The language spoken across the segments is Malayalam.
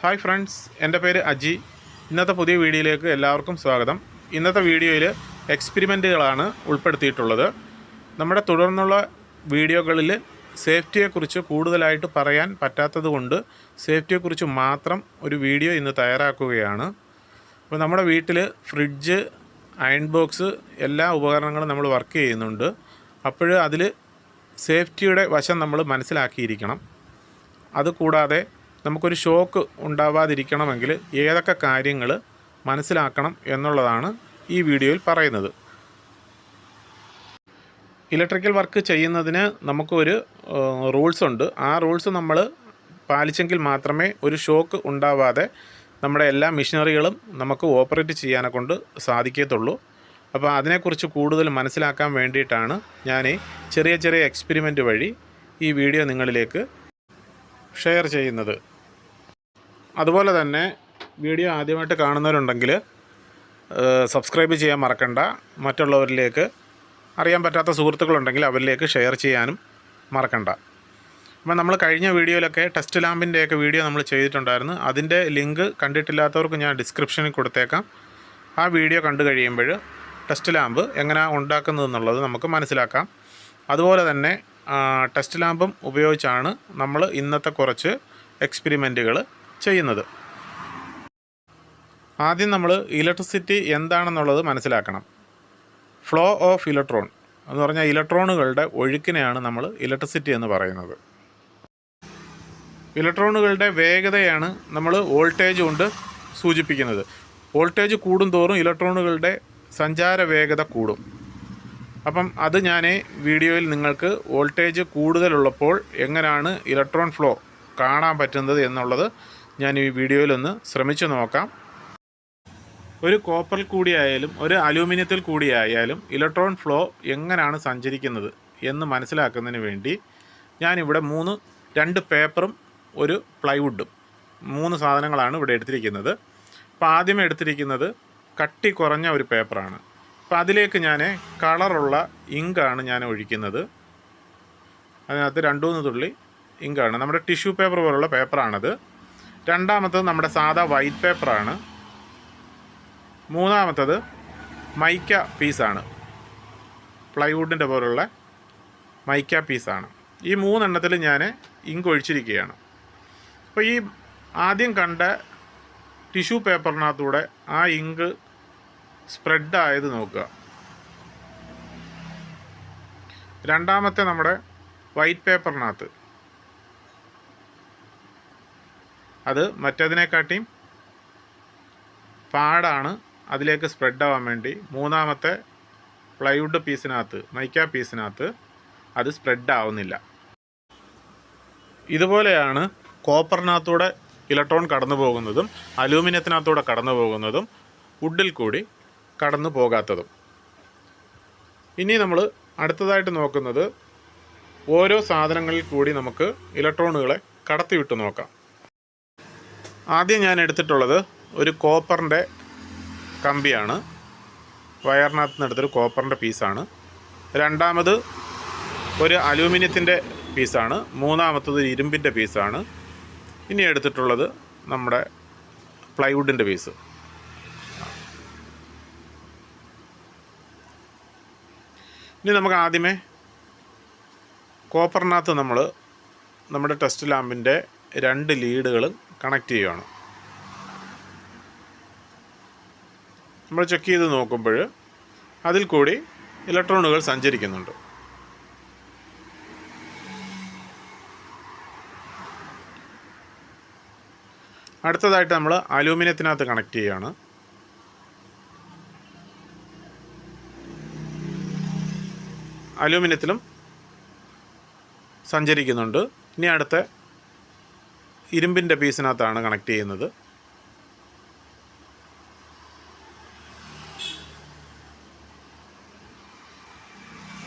ഹായ് ഫ്രണ്ട്സ് എന്റെ പേര് അജി. ഇന്നത്തെ പുതിയ വീഡിയോയിലേക്ക് എല്ലാവർക്കും സ്വാഗതം. ഇന്നത്തെ വീഡിയോയിൽ എക്സ്പെരിമെന്റുകളാണ് ഉൾപ്പെടുത്തിയിട്ടുള്ളത്. നമ്മുടെ തുടർന്നുള്ള വീഡിയോകളിൽ സേഫ്റ്റിയെക്കുറിച്ച് കൂടുതലായിട്ട് പറയാൻ പറ്റാത്തത് കൊണ്ട് സേഫ്റ്റിയെക്കുറിച്ച് മാത്രം ഒരു വീഡിയോ ഇന്ന് തയ്യാറാക്കുകയാണ്. അപ്പോൾ നമ്മുടെ വീട്ടിൽ ഫ്രിഡ്ജ് അയൺ ബോക്സ് എല്ലാ ഉപകരണങ്ങളും നമ്മൾ വർക്ക് ചെയ്യുന്നുണ്ട്. അപ്പോൾ അതിൽ സേഫ്റ്റിയുടെ വശം നമ്മൾ മനസ്സിലാക്കിയിരിക്കണം. അതുകൂടാതെ നമുക്കൊരു ഷോക്ക് ഉണ്ടാവാതിരിക്കണമെങ്കിൽ ഏതൊക്കെ കാര്യങ്ങൾ മനസ്സിലാക്കണം എന്നുള്ളതാണ് ഈ വീഡിയോയിൽ പറയുന്നത്. ഇലക്ട്രിക്കൽ വർക്ക് ചെയ്യുന്നതിന് നമുക്കൊരു റൂൾസ് ഉണ്ട്. ആ റൂൾസ് നമ്മൾ പാലിച്ചെങ്കിൽ മാത്രമേ ഒരു ഷോക്ക് ഉണ്ടാവാതെ നമ്മുടെ എല്ലാ മെഷീനറികളും നമുക്ക് ഓപ്പറേറ്റ് ചെയ്യാനെ കൊണ്ട് സാധിക്കത്തുള്ളൂ. അപ്പോൾ അതിനെക്കുറിച്ച് കൂടുതൽ മനസ്സിലാക്കാൻ വേണ്ടിയിട്ടാണ് ഞാൻ ചെറിയ ചെറിയ എക്സ്പെരിമെന്റ് വഴി ഈ വീഡിയോ നിങ്ങളിലേക്ക് ഷെയർ ചെയ്യുന്നത്. അതുപോലെ തന്നെ വീഡിയോ ആദ്യമായിട്ട് കാണുന്നവരുണ്ടെങ്കിൽ സബ്സ്ക്രൈബ് ചെയ്യാൻ മറക്കണ്ട. മറ്റുള്ളവരിലേക്ക് അറിയാൻ പറ്റാത്ത സുഹൃത്തുക്കളുണ്ടെങ്കിൽ അവരിലേക്ക് ഷെയർ ചെയ്യാനും മറക്കണ്ട. അപ്പം നമ്മൾ കഴിഞ്ഞ വീഡിയോയിലൊക്കെ ടെസ്റ്റ് ലാമ്പിന്റെയൊക്കെ വീഡിയോ നമ്മൾ ചെയ്തിട്ടുണ്ടായിരുന്നു. അതിന്റെ ലിങ്ക് കണ്ടിട്ടില്ലാത്തവർക്ക് ഞാൻ ഡിസ്ക്രിപ്ഷനിൽ കൊടുത്തേക്കാം. ആ വീഡിയോ കണ്ടു കഴിയുമ്പോൾ ടെസ്റ്റ് ലാമ്പ് എങ്ങനെയാണ് ഉണ്ടാക്കുന്നതെന്നുള്ളത് നമുക്ക് മനസ്സിലാക്കാം. അതുപോലെ തന്നെ ടെസ്റ്റ് ലാമ്പും ഉപയോഗിച്ചാണ് നമ്മൾ ഇന്നത്തെ കുറച്ച് എക്സ്പെരിമെന്റുകൾ ചെയ്യുന്നത്. ആദ്യം നമ്മൾ ഇലക്ട്രിസിറ്റി എന്താണെന്നുള്ളത് മനസ്സിലാക്കണം. ഫ്ലോ ഓഫ് ഇലക്ട്രോൺ എന്ന് പറഞ്ഞാൽ ഇലക്ട്രോണുകളുടെ ഒഴുക്കിനെയാണ് നമ്മൾ ഇലക്ട്രിസിറ്റി എന്ന് പറയുന്നത്. ഇലക്ട്രോണുകളുടെ വേഗതയാണ് നമ്മൾ വോൾട്ടേജ് കൊണ്ട് സൂചിപ്പിക്കുന്നത്. വോൾട്ടേജ് കൂടുന്തോറും ഇലക്ട്രോണുകളുടെ സഞ്ചാര വേഗത കൂടും. അപ്പം അത് ഞാൻ വീഡിയോയിൽ നിങ്ങൾക്ക് വോൾട്ടേജ് കൂടുതലുള്ളപ്പോൾ എങ്ങനെയാണ് ഇലക്ട്രോൺ ഫ്ലോ കാണാൻ പറ്റുന്നത് എന്നുള്ളത് ഞാൻ ഈ വീഡിയോയിലൊന്ന് ശ്രമിച്ചു നോക്കാം. ഒരു കോപ്പറിൽ കൂടിയായാലും ഒരു അലൂമിനിയത്തിൽ കൂടിയായാലും ഇലക്ട്രോൺ ഫ്ലോ എങ്ങനെയാണ് സഞ്ചരിക്കുന്നത് എന്ന് മനസ്സിലാക്കുന്നതിന് വേണ്ടി ഞാനിവിടെ മൂന്ന് രണ്ട് പേപ്പറും ഒരു പ്ലൈവുഡും മൂന്ന് സാധനങ്ങളാണ് ഇവിടെ എടുത്തിരിക്കുന്നത്. അപ്പോൾ ആദ്യമേ എടുത്തിരിക്കുന്നത് കട്ടി കുറഞ്ഞ ഒരു പേപ്പറാണ്. അപ്പോൾ അതിലേക്ക് ഞാൻ കളറുള്ള ഇങ്കാണ് ഞാൻ ഒഴിക്കുന്നത്. അതിനകത്ത് രണ്ടു മൂന്ന് തുള്ളി ഇങ്കാണ്. നമ്മുടെ ടിഷ്യൂ പേപ്പർ പോലുള്ള പേപ്പറാണത്. രണ്ടാമത്തത് നമ്മുടെ സാധാ വൈറ്റ് പേപ്പറാണ് മൂന്നാമത്തത് മൈക്ക പീസാണ് പ്ലൈവുഡിന്റെ പോലുള്ള മൈക്ക പീസാണ് ഈ മൂന്നെണ്ണത്തിൽ ഞാൻ ഇങ്ക് ഒഴിച്ചിരിക്കുകയാണ്. അപ്പോൾ ഈ ആദ്യം കണ്ട ടിഷ്യൂ പേപ്പറിനകത്തൂടെ ആ ഇങ്ക് സ്പ്രെഡായത് നോക്കുക. രണ്ടാമത്തെ നമ്മുടെ വൈറ്റ് പേപ്പറിനകത്ത് അത് മറ്റതിനെക്കാട്ടിയും പാടാണ് അതിലേക്ക് സ്പ്രെഡ് ആവാൻ വേണ്ടി. മൂന്നാമത്തെ പ്ലൈവുഡ് പീസിനകത്ത് മൈക്ക പീസിനകത്ത് അത് സ്പ്രെഡ് ആവുന്നില്ല. ഇതുപോലെയാണ് കോപ്പറിനകത്തൂടെ ഇലക്ട്രോൺ കടന്നു പോകുന്നതും അലൂമിനിയത്തിനകത്തൂടെ കടന്നു പോകുന്നതും വുഡിൽ കൂടി കടന്നു പോകാത്തതും. ഇനി നമ്മൾ അടുത്തതായിട്ട് നോക്കുന്നത് ഓരോ സാധനങ്ങളിൽ കൂടി നമുക്ക് ഇലക്ട്രോണുകളെ കടത്തിവിട്ട് നോക്കാം. ആദ്യം ഞാൻ എടുത്തിട്ടുള്ളത് ഒരു കോപ്പറിന്റെ കമ്പിയാണ്. വയറിനകത്ത് നിന്ന് എടുത്തൊരു കോപ്പറിന്റെ പീസാണ്. രണ്ടാമത് ഒരു അലൂമിനിയത്തിന്റെ പീസാണ്. മൂന്നാമത്തത് ഇരുമ്പിന്റെ പീസാണ്. ഇനി എടുത്തിട്ടുള്ളത് നമ്മുടെ പ്ലൈവുഡിന്റെ പീസ്. ഇനി നമുക്ക് ആദ്യമേ കോപ്പറിനകത്ത് നമ്മൾ നമ്മുടെ ടെസ്റ്റ് ലാമ്പിന്റെ രണ്ട് ലീഡുകൾ കണക്ട് ചെയ്യുകയാണ് നമ്മൾ ചെക്ക് ചെയ്ത് നോക്കുമ്പോൾ അതിൽ കൂടി ഇലക്ട്രോണുകൾ സഞ്ചരിക്കുന്നുണ്ട്. അടുത്തതായിട്ട് നമ്മൾ അലൂമിനിയത്തിനകത്ത് കണക്ട് ചെയ്യുകയാണ് അലൂമിനിയത്തിലും സഞ്ചരിക്കുന്നുണ്ട്. ഇനി അടുത്ത ഇരുമ്പിന്റെ പീസിനകത്താണ് കണക്ട് ചെയ്യുന്നത്.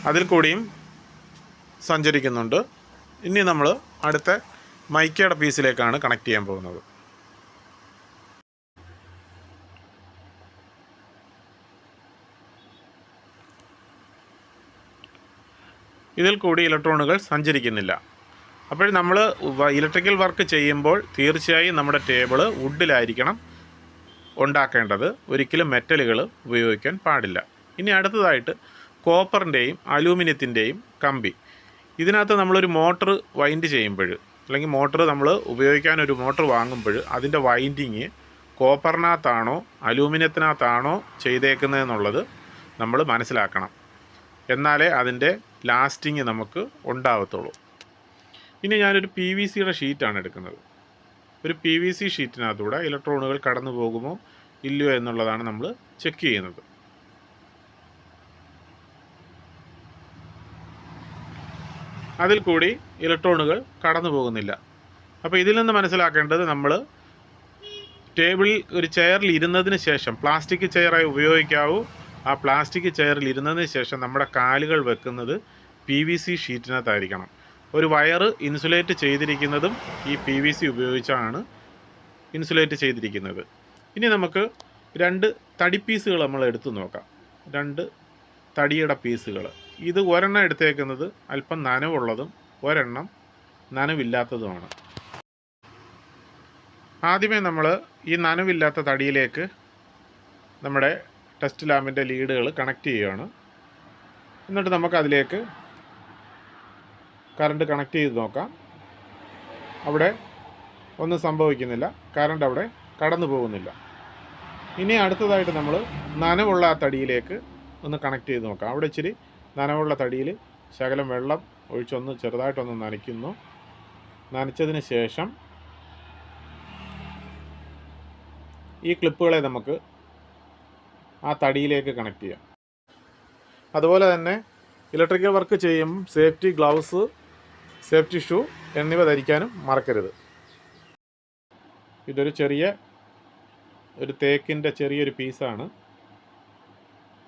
അതിൽ കൂടിയും സഞ്ചരിക്കുന്നുണ്ട്. ഇനി നമ്മൾ അടുത്ത മൈക്കയുടെ പീസിലേക്കാണ് കണക്ട് ചെയ്യാൻ പോകുന്നത്. ഇതിൽ കൂടി ഇലക്ട്രോണുകൾ സഞ്ചരിക്കുന്നില്ല. അപ്പോൾ നമ്മൾ ഇലക്ട്രിക്കൽ വർക്ക് ചെയ്യുമ്പോൾ തീർച്ചയായും നമ്മുടെ ടേബിൾ വുഡിലായിരിക്കണം ഉണ്ടാക്കേണ്ടത്. ഒരിക്കലും മെറ്റലുകൾ ഉപയോഗിക്കാൻ പാടില്ല. ഇനി അടുത്തതായിട്ട് കോപ്പറിന്റെയും അലൂമിനിയത്തിന്റെയും കമ്പി. ഇതിനകത്ത് നമ്മളൊരു മോട്ടർ വൈൻഡ് ചെയ്യുമ്പോൾ അല്ലെങ്കിൽ മോട്ടർ നമ്മൾ ഉപയോഗിക്കാൻ ഒരു മോട്ടർ വാങ്ങുമ്പോൾ അതിന്റെ വൈൻഡിങ് കോപ്പറിനകത്താണോ അലൂമിനിയത്തിനകത്താണോ ചെയ്തേക്കുന്നതെന്നുള്ളത് നമ്മൾ മനസ്സിലാക്കണം. എന്നാലേ അതിന്റെ ലാസ്റ്റിങ് നമുക്ക് ഉണ്ടാവത്തുള്ളൂ. ഇനി ഞാനൊരു പി വി സിയുടെ ഷീറ്റാണ് എടുക്കുന്നത്. ഒരു പി വി സി ഷീറ്റിനകത്തൂടെ ഇലക്ട്രോണുകൾ കടന്നു പോകുമോ ഇല്ലയോ എന്നുള്ളതാണ് നമ്മൾ ചെക്ക് ചെയ്യുന്നത്. അതിൽ കൂടി ഇലക്ട്രോണുകൾ കടന്നു പോകുന്നില്ല. അപ്പോൾ ഇതിൽ നിന്ന് മനസ്സിലാക്കേണ്ടത് നമ്മൾ ടേബിളിൽ ഒരു ചെയറിൽ ഇരുന്നതിന് ശേഷം പ്ലാസ്റ്റിക് ചെയറായി ഉപയോഗിക്കാവൂ. ആ പ്ലാസ്റ്റിക് ചെയറിൽ ഇരുന്നതിന് ശേഷം നമ്മുടെ കാലുകൾ വെക്കുന്നത് പി വി സി ഷീറ്റിനകത്തായിരിക്കണം ഒരു വയർ ഇൻസുലേറ്റ് ചെയ്തിരിക്കുന്നതും ഈ പി വി സി ഉപയോഗിച്ചാണ് ഇൻസുലേറ്റ് ചെയ്തിരിക്കുന്നത്. ഇനി നമുക്ക് രണ്ട് തടി പീസുകൾ നമ്മൾ എടുത്തു നോക്കാം. രണ്ട് തടിയുടെ പീസുകൾ. ഇത് ഒരെണ്ണം എടുത്തേക്കുന്നത് അല്പം നനവുള്ളതും ഒരെണ്ണം നനവില്ലാത്തതുമാണ്. ആദ്യമേ നമ്മൾ ഈ നനവില്ലാത്ത തടിയിലേക്ക് നമ്മുടെ ടെസ്റ്റ് ലാമ്പിന്റെ ലീഡുകൾ കണക്ട് ചെയ്യുകയാണ്. എന്നിട്ട് നമുക്ക് അതിലേക്ക് കറണ്ട് കണക്ട് ചെയ്ത് നോക്കാം. അവിടെ ഒന്നും സംഭവിക്കുന്നില്ല. കറണ്ട് അവിടെ കടന്നു പോകുന്നില്ല. ഇനി അടുത്തതായിട്ട് നമ്മൾ നനവുള്ള ആ തടിയിലേക്ക് ഒന്ന് കണക്ട് ചെയ്ത് നോക്കാം. അവിടെ ഇച്ചിരി നനവുള്ള തടിയിൽ ശകലം വെള്ളം ഒഴിച്ചൊന്ന് ചെറുതായിട്ടൊന്ന് നനയ്ക്കുന്നു. നനച്ചതിന് ശേഷം ഈ ക്ലിപ്പുകളെ നമുക്ക് ആ തടിയിലേക്ക് കണക്ട് ചെയ്യാം. അതുപോലെ തന്നെ ഇലക്ട്രിക്കൽ വർക്ക് ചെയ്യും സേഫ്റ്റി ഗ്ലൗസ് സേഫ്റ്റി ഷൂ എന്നിവ ധരിക്കാനും മറക്കരുത്. ഇതൊരു ചെറിയ ഒരു തേക്കിന്റെ ചെറിയൊരു പീസാണ്.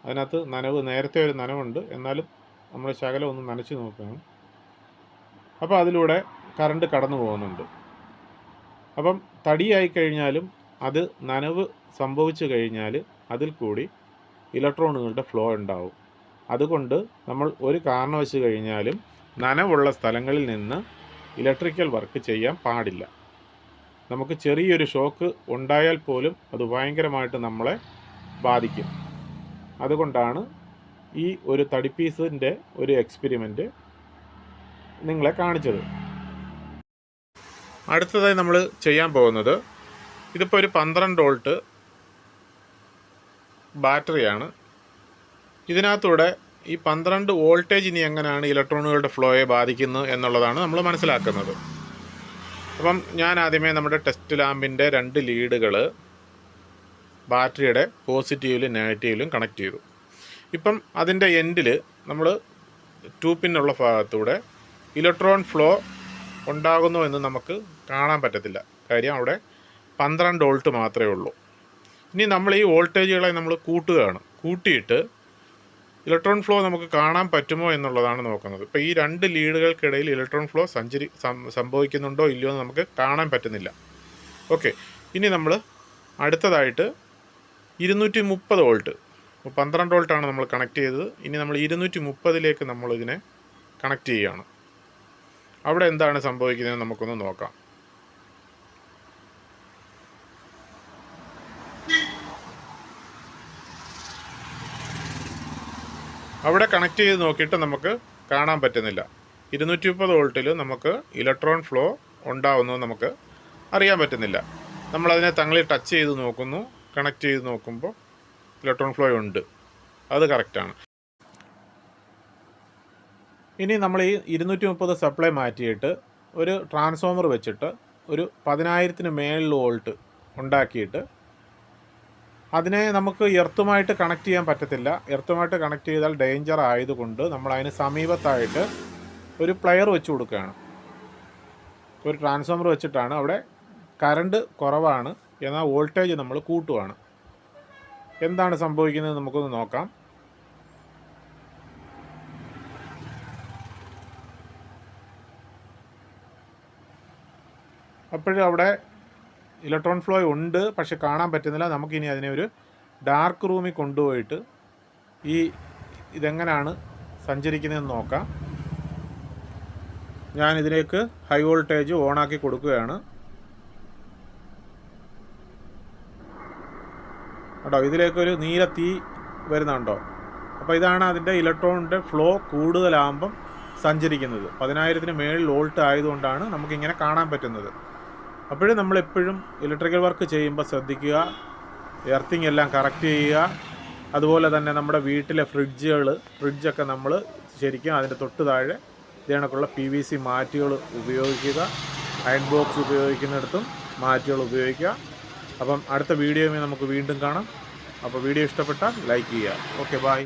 അതിനകത്ത് നനവ് നേരത്തെ ഒരു നനവുണ്ട്. എന്നാലും നമ്മൾ ശകലം ഒന്ന് നനച്ച് നോക്കണം. അപ്പോൾ അതിലൂടെ കറണ്ട് കടന്നു പോകുന്നുണ്ട്. അപ്പം തടിയായി കഴിഞ്ഞാലും അത് നനവ് സംഭവിച്ചു കഴിഞ്ഞാൽ അതിൽ കൂടി ഇലക്ട്രോണുകളുടെ ഫ്ലോ ഉണ്ടാവും. അതുകൊണ്ട് നമ്മൾ ഒരു കാരണവശ് കഴിഞ്ഞാലും നനവുള്ള സ്ഥലങ്ങളിൽ നിന്ന് ഇലക്ട്രിക്കൽ വർക്ക് ചെയ്യാൻ പാടില്ല. നമുക്ക് ചെറിയൊരു ഷോക്ക് ഉണ്ടായാൽ പോലും അത് ഭയങ്കരമായിട്ട് നമ്മളെ ബാധിക്കും. അതുകൊണ്ടാണ് ഈ ഒരു തടിപ്പീസിന്റെ ഒരു എക്സ്പെരിമെന്റ് നിങ്ങളെ കാണിച്ചത്. അടുത്തതായി നമ്മൾ ചെയ്യാൻ പോകുന്നത് ഇതിപ്പോൾ ഒരു പന്ത്രണ്ട് വോൾട്ട് ബാറ്ററിയാണ്. ഇതിനകത്തൂടെ ഈ പന്ത്രണ്ട് വോൾട്ടേജ് ഇനി എങ്ങനെയാണ് ഇലക്ട്രോണുകളുടെ ഫ്ലോയെ ബാധിക്കുന്നത് എന്നുള്ളതാണ് നമ്മൾ മനസ്സിലാക്കുന്നത്. അപ്പം ഞാൻ ആദ്യമേ നമ്മുടെ ടെസ്റ്റ് ലാമ്പിന്റെ രണ്ട് ലീഡുകൾ ബാറ്ററിയുടെ പോസിറ്റീവിലും നെഗറ്റീവിലും കണക്ട് ചെയ്തു. ഇപ്പം അതിന്റെ എൻഡിൽ നമ്മൾ ടൂ പിന്നുള്ള ഭാഗത്തൂടെ ഇലക്ട്രോൺ ഫ്ലോ ഉണ്ടാകുന്നു എന്ന് നമുക്ക് കാണാൻ പറ്റത്തില്ല. കാര്യം അവിടെ പന്ത്രണ്ട് വോൾട്ട് മാത്രമേ ഉള്ളൂ. ഇനി നമ്മൾ ഈ വോൾട്ടേജുകളെ നമ്മൾ കൂട്ടുകയാണ്. കൂട്ടിയിട്ട് ഇലക്ട്രോൺ ഫ്ലോ നമുക്ക് കാണാൻ പറ്റുമോ എന്നുള്ളതാണ് നോക്കുന്നത്. ഇപ്പോൾ ഈ രണ്ട് ലീഡുകൾക്കിടയിൽ ഇലക്ട്രോൺ ഫ്ലോ സഞ്ചരി സംഭവിക്കുന്നുണ്ടോ ഇല്ലയോ എന്ന് നമുക്ക് കാണാൻ പറ്റുന്നില്ല. ഓക്കെ. ഇനി നമ്മൾ അടുത്തതായിട്ട് ഇരുന്നൂറ്റി മുപ്പത് വോൾട്ട് പന്ത്രണ്ട് വോൾട്ടാണ് നമ്മൾ കണക്ട് ചെയ്തത്. ഇനി നമ്മൾ ഇരുന്നൂറ്റി മുപ്പതിലേക്ക് നമ്മളിതിനെ കണക്ട് ചെയ്യുകയാണ്. അവിടെ എന്താണ് സംഭവിക്കുന്നതെന്ന് നമുക്കൊന്ന് നോക്കാം. അവിടെ കണക്ട് ചെയ്ത് നോക്കിയിട്ട് നമുക്ക് കാണാൻ പറ്റുന്നില്ല. ഇരുന്നൂറ്റി മുപ്പത് വോൾട്ടിൽ നമുക്ക് ഇലക്ട്രോൺ ഫ്ലോ ഉണ്ടാവുന്നത് നമുക്ക് അറിയാൻ പറ്റുന്നില്ല. നമ്മളതിനെ തങ്ങളിൽ ടച്ച് ചെയ്ത് നോക്കുന്നു കണക്ട് ചെയ്ത് നോക്കുമ്പോൾ ഇലക്ട്രോൺ ഫ്ലോ ഉണ്ട്. അത് കറക്റ്റാണ് ഇനി നമ്മൾ ഈ ഇരുന്നൂറ്റി മുപ്പത് സപ്ലൈ മാറ്റിയിട്ട് ഒരു ട്രാൻസ്ഫോമർ വെച്ചിട്ട് ഒരു പതിനായിരത്തിന് മേളിൽ വോൾട്ട് ഉണ്ടാക്കിയിട്ട് അതിനെ നമുക്ക് എർത്തുമായിട്ട് കണക്ട് ചെയ്യാൻ പറ്റത്തില്ല. എർത്തുമായിട്ട് കണക്ട് ചെയ്താൽ ഡേഞ്ചർ ആയതുകൊണ്ട് നമ്മൾ അതിന് സമീപത്തായിട്ട് ഒരു പ്ലെയർ വെച്ച് കൊടുക്കുകയാണ്. ഒരു ട്രാൻസ്ഫോമർ വെച്ചിട്ടാണ്. അവിടെ കറണ്ട് കുറവാണ്. എന്നാൽ വോൾട്ടേജ് നമ്മൾ കൂട്ടുവാണ്. എന്താണ് സംഭവിക്കുന്നത് നമുക്കൊന്ന് നോക്കാം. അപ്പോഴും അവിടെ ഇലക്ട്രോൺ ഫ്ലോ ഉണ്ട് പക്ഷെ കാണാൻ പറ്റുന്നില്ല. നമുക്കിനി അതിനെ ഒരു ഡാർക്ക് റൂമിൽ കൊണ്ടുപോയിട്ട് ഈ ഇതെങ്ങനെയാണ് സഞ്ചരിക്കുന്നതെന്ന് നോക്കാം. ഞാൻ ഇതിലേക്ക് ഹൈ വോൾട്ടേജ് ഓണാക്കി കൊടുക്കുകയാണ്. കേട്ടോ ഇതിലേക്കൊരു നീല തീ വരുന്നുണ്ടോ? അപ്പോൾ ഇതാണ് അതിന്റെ ഇലക്ട്രോണിന്റെ ഫ്ലോ കൂടുതലാകുമ്പം സഞ്ചരിക്കുന്നത്. പതിനായിരത്തിന് മേളിൽ വോൾട്ട് ആയതുകൊണ്ടാണ് നമുക്കിങ്ങനെ കാണാൻ പറ്റുന്നത്. അപ്പോഴും നമ്മളെപ്പോഴും ഇലക്ട്രിക്കൽ വർക്ക് ചെയ്യുമ്പോൾ ശ്രദ്ധിക്കുക എർത്തിങ് എല്ലാം കറക്റ്റ് ചെയ്യുക. അതുപോലെ തന്നെ നമ്മുടെ വീട്ടിലെ ഫ്രിഡ്ജുകൾ ഫ്രിഡ്ജൊക്കെ നമ്മൾ ശരിക്കും അതിന്റെ തൊട്ട് താഴെ ഇതേണക്കുള്ള പി വി സി മാറ്റുകൾ ഉപയോഗിക്കുക. അയൺ ബോക്സ് ഉപയോഗിക്കുന്നിടത്തും മാറ്റുകൾ ഉപയോഗിക്കുക. അപ്പം അടുത്ത വീഡിയോയിൽ നമുക്ക് വീണ്ടും കാണാം. അപ്പോൾ വീഡിയോ ഇഷ്ടപ്പെട്ടാൽ ലൈക്ക് ചെയ്യുക. Okay bye